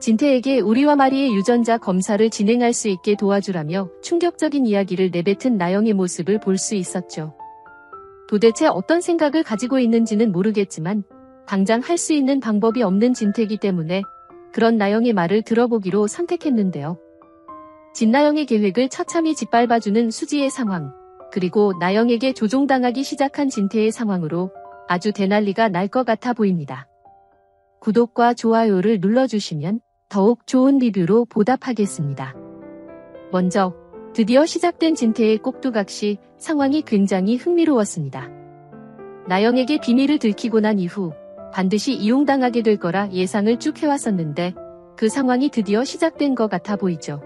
진태에게 우리와 마리의 유전자 검사를 진행할 수 있게 도와주라며 충격적인 이야기를 내뱉은 나영의 모습을 볼 수 있었죠. 도대체 어떤 생각을 가지고 있는지는 모르겠지만 당장 할 수 있는 방법이 없는 진태이기 때문에 그런 나영의 말을 들어보기로 선택했는데요. 진나영의 계획을 처참히 짓밟아주는 수지의 상황, 그리고 나영에게 조종당하기 시작한 진태의 상황으로 아주 대난리가 날 것 같아 보입니다. 구독과 좋아요를 눌러주시면 더욱 좋은 리뷰로 보답하겠습니다. 먼저 드디어 시작된 진태의 꼭두각시 상황이 굉장히 흥미로웠습니다. 나영에게 비밀을 들키고 난 이후 반드시 이용당하게 될 거라 예상을 쭉 해왔었는데 그 상황이 드디어 시작된 것 같아 보이죠.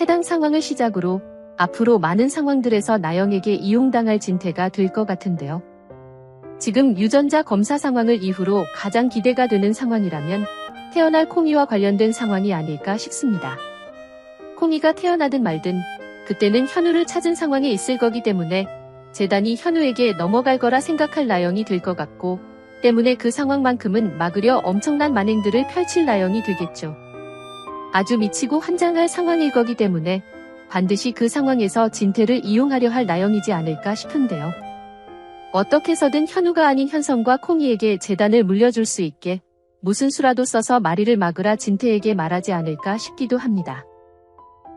해당 상황을 시작으로 앞으로 많은 상황들에서 나영에게 이용당할 진태가 될 것 같은데요. 지금 유전자 검사 상황을 이후로 가장 기대가 되는 상황이라면 태어날 콩이와 관련된 상황이 아닐까 싶습니다. 콩이가 태어나든 말든 그때는 현우를 찾은 상황에 있을 거기 때문에 재단이 현우에게 넘어갈 거라 생각할 나영이 될 것 같고 때문에 그 상황만큼은 막으려 엄청난 만행들을 펼칠 나영이 되겠죠. 아주 미치고 환장할 상황일 거기 때문에 반드시 그 상황에서 진태를 이용하려 할 나영이지 않을까 싶은데요. 어떻게 해서든 현우가 아닌 현성과 콩이에게 재단을 물려줄 수 있게 무슨 수라도 써서 마리를 막으라 진태에게 말하지 않을까 싶기도 합니다.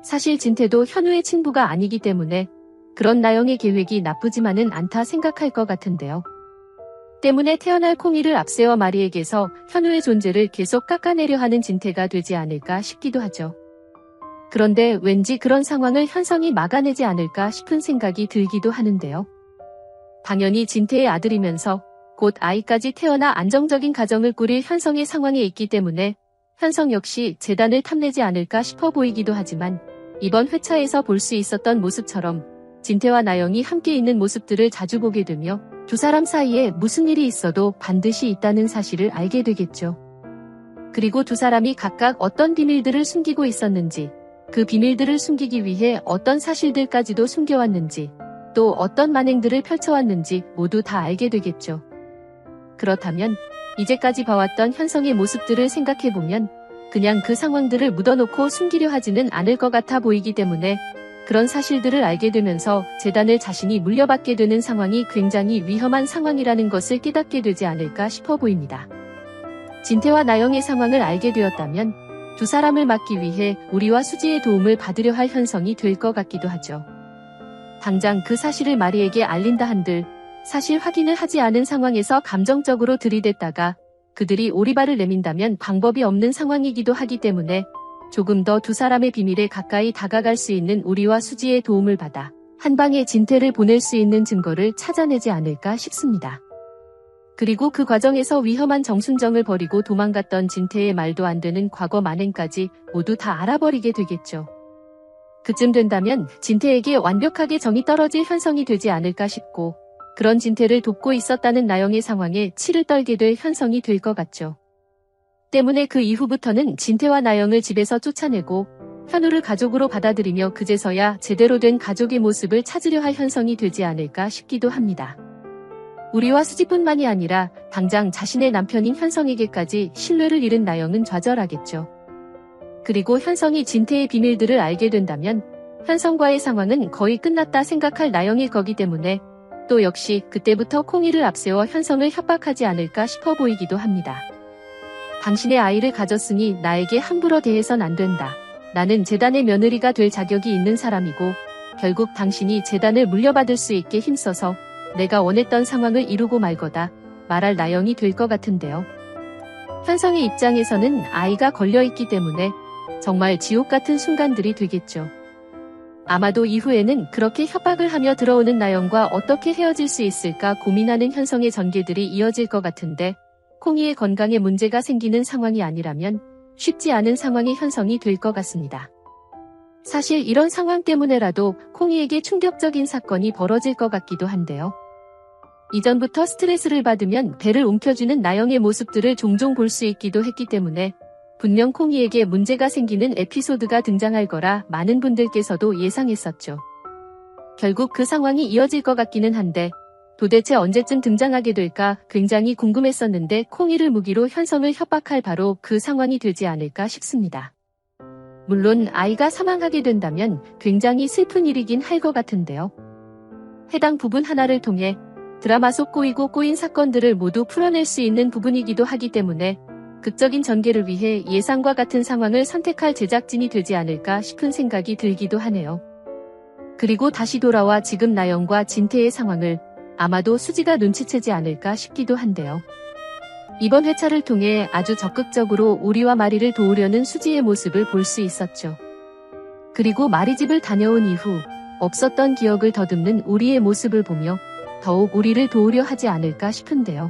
사실 진태도 현우의 친부가 아니기 때문에 그런 나영의 계획이 나쁘지만은 않다 생각할 것 같은데요. 때문에 태어날 콩이를 앞세워 마리에게서 현우의 존재를 계속 깎아내려 하는 진태가 되지 않을까 싶기도 하죠. 그런데 왠지 그런 상황을 현성이 막아내지 않을까 싶은 생각이 들기도 하는데요. 당연히 진태의 아들이면서 곧 아이까지 태어나 안정적인 가정을 꾸릴 현성의 상황에 있기 때문에 현성 역시 재단을 탐내지 않을까 싶어 보이기도 하지만 이번 회차에서 볼 수 있었던 모습처럼 진태와 나영이 함께 있는 모습들을 자주 보게 되며 두 사람 사이에 무슨 일이 있어도 반드시 있다는 사실을 알게 되겠죠. 그리고 두 사람이 각각 어떤 비밀들을 숨기고 있었는지, 그 비밀들을 숨기기 위해 어떤 사실들까지도 숨겨왔는지, 또 어떤 만행들을 펼쳐왔는지 모두 다 알게 되겠죠. 그렇다면 이제까지 봐왔던 현성의 모습들을 생각해보면 그냥 그 상황들을 묻어놓고 숨기려 하지는 않을 것 같아 보이기 때문에 그런 사실들을 알게 되면서 재단을 자신이 물려받게 되는 상황이 굉장히 위험한 상황이라는 것을 깨닫게 되지 않을까 싶어 보입니다. 진태와 나영의 상황을 알게 되었다면 두 사람을 막기 위해 우리와 수지의 도움을 받으려 할 현성이 될 것 같기도 하죠. 당장 그 사실을 마리에게 알린다 한들 사실 확인을 하지 않은 상황에서 감정적으로 들이댔다가 그들이 오리발을 내민다면 방법이 없는 상황이기도 하기 때문에 조금 더 두 사람의 비밀에 가까이 다가갈 수 있는 우리와 수지의 도움을 받아 한 방에 진태를 보낼 수 있는 증거를 찾아내지 않을까 싶습니다. 그리고 그 과정에서 위험한 정순정을 버리고 도망갔던 진태의 말도 안 되는 과거 만행까지 모두 다 알아버리게 되겠죠. 그쯤 된다면 진태에게 완벽하게 정이 떨어질 현성이 되지 않을까 싶고 그런 진태를 돕고 있었다는 나영의 상황에 치를 떨게 될 현성이 될 것 같죠. 때문에 그 이후부터는 진태와 나영을 집에서 쫓아내고 현우를 가족으로 받아들이며 그제서야 제대로 된 가족의 모습을 찾으려 할 현성이 되지 않을까 싶기도 합니다. 우리와 수지뿐만이 아니라 당장 자신의 남편인 현성에게까지 신뢰를 잃은 나영은 좌절하겠죠. 그리고 현성이 진태의 비밀들을 알게 된다면 현성과의 상황은 거의 끝났다 생각할 나영일 거기 때문에 또 역시 그때부터 콩이를 앞세워 현성을 협박하지 않을까 싶어 보이기도 합니다. 당신의 아이를 가졌으니 나에게 함부로 대해선 안 된다. 나는 재단의 며느리가 될 자격이 있는 사람이고 결국 당신이 재단을 물려받을 수 있게 힘써서 내가 원했던 상황을 이루고 말 거다. 말할 나영이 될 것 같은데요. 현성의 입장에서는 아이가 걸려있기 때문에 정말 지옥 같은 순간들이 되겠죠. 아마도 이후에는 그렇게 협박을 하며 들어오는 나영과 어떻게 헤어질 수 있을까 고민하는 현성의 전개들이 이어질 것 같은데 콩이의 건강에 문제가 생기는 상황이 아니라면 쉽지 않은 상황이 현성이 될 것 같습니다. 사실 이런 상황 때문에라도 콩이에게 충격적인 사건이 벌어질 것 같기도 한데요. 이전부터 스트레스를 받으면 배를 움켜쥐는 나영의 모습들을 종종 볼 수 있기도 했기 때문에 분명 콩이에게 문제가 생기는 에피소드가 등장할 거라 많은 분들께서도 예상했었죠. 결국 그 상황이 이어질 것 같기는 한데 도대체 언제쯤 등장하게 될까 굉장히 궁금했었는데 콩이를 무기로 현성을 협박할 바로 그 상황이 되지 않을까 싶습니다. 물론 아이가 사망하게 된다면 굉장히 슬픈 일이긴 할 것 같은데요. 해당 부분 하나를 통해 드라마 속 꼬이고 꼬인 사건들을 모두 풀어낼 수 있는 부분이기도 하기 때문에 극적인 전개를 위해 예상과 같은 상황을 선택할 제작진이 되지 않을까 싶은 생각이 들기도 하네요. 그리고 다시 돌아와 지금 나영과 진태의 상황을 아마도 수지가 눈치채지 않을까 싶기도 한데요. 이번 회차를 통해 아주 적극적으로 우리와 마리를 도우려는 수지의 모습을 볼 수 있었죠. 그리고 마리 집을 다녀온 이후 없었던 기억을 더듬는 우리의 모습을 보며 더욱 우리를 도우려 하지 않을까 싶은데요.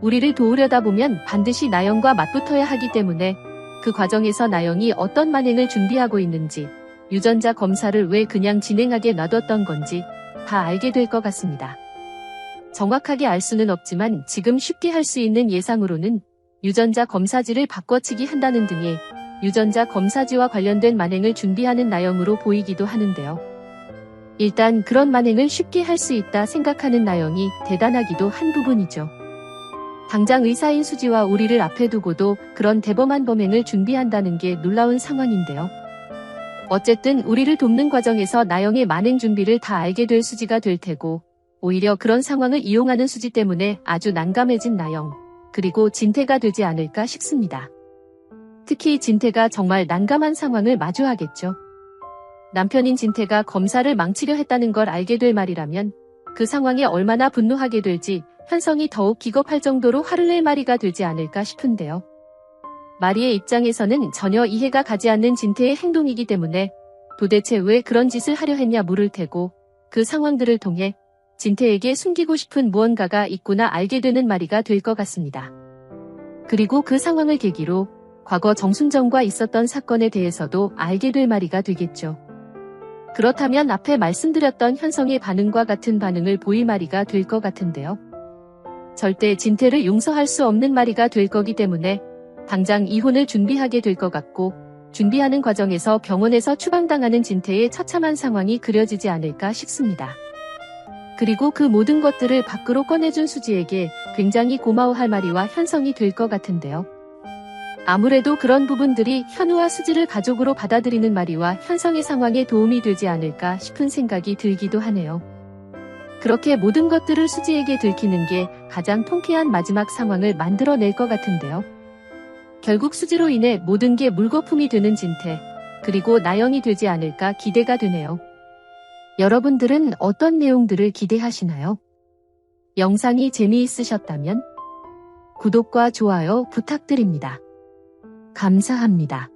우리를 도우려다 보면 반드시 나영과 맞붙어야 하기 때문에 그 과정에서 나영이 어떤 만행을 준비하고 있는지 유전자 검사를 왜 그냥 진행하게 놔뒀던 건지 다 알게 될 것 같습니다. 정확하게 알 수는 없지만 지금 쉽게 할 수 있는 예상으로는 유전자 검사지를 바꿔치기 한다는 등의 유전자 검사지와 관련된 만행을 준비하는 나영으로 보이기도 하는데요. 일단 그런 만행을 쉽게 할 수 있다 생각하는 나영이 대단하기도 한 부분이죠. 당장 의사인 수지와 우리를 앞에 두고도 그런 대범한 범행을 준비한다는 게 놀라운 상황인데요. 어쨌든 우리를 돕는 과정에서 나영의 만행 준비를 다 알게 될 수지가 될 테고 오히려 그런 상황을 이용하는 수지 때문에 아주 난감해진 나영 그리고 진태가 되지 않을까 싶습니다. 특히 진태가 정말 난감한 상황을 마주하겠죠. 남편인 진태가 검사를 망치려 했다는 걸 알게 될 말이라면 그 상황에 얼마나 분노하게 될지 현성이 더욱 기겁할 정도로 화를 낼 말이가 되지 않을까 싶은데요. 마리의 입장에서는 전혀 이해가 가지 않는 진태의 행동이기 때문에 도대체 왜 그런 짓을 하려 했냐 물을 테고 그 상황들을 통해 진태에게 숨기고 싶은 무언가가 있구나 알게 되는 말이가 될 것 같습니다. 그리고 그 상황을 계기로 과거 정순정과 있었던 사건에 대해서도 알게 될 말이가 되겠죠. 그렇다면 앞에 말씀드렸던 현성의 반응과 같은 반응을 보일 말이가 될 것 같은데요. 절대 진태를 용서할 수 없는 말이가 될 거기 때문에 당장 이혼을 준비하게 될 것 같고 준비하는 과정에서 병원에서 추방당하는 진태의 처참한 상황이 그려지지 않을까 싶습니다. 그리고 그 모든 것들을 밖으로 꺼내준 수지에게 굉장히 고마워할 말이와 현성이 될 것 같은데요. 아무래도 그런 부분들이 현우와 수지를 가족으로 받아들이는 말이와 현성의 상황에 도움이 되지 않을까 싶은 생각이 들기도 하네요. 그렇게 모든 것들을 수지에게 들키는 게 가장 통쾌한 마지막 상황을 만들어낼 것 같은데요. 결국 수지로 인해 모든 게 물거품이 되는 진태, 그리고 나영이 되지 않을까 기대가 되네요. 여러분들은 어떤 내용들을 기대하시나요? 영상이 재미있으셨다면 구독과 좋아요 부탁드립니다. 감사합니다.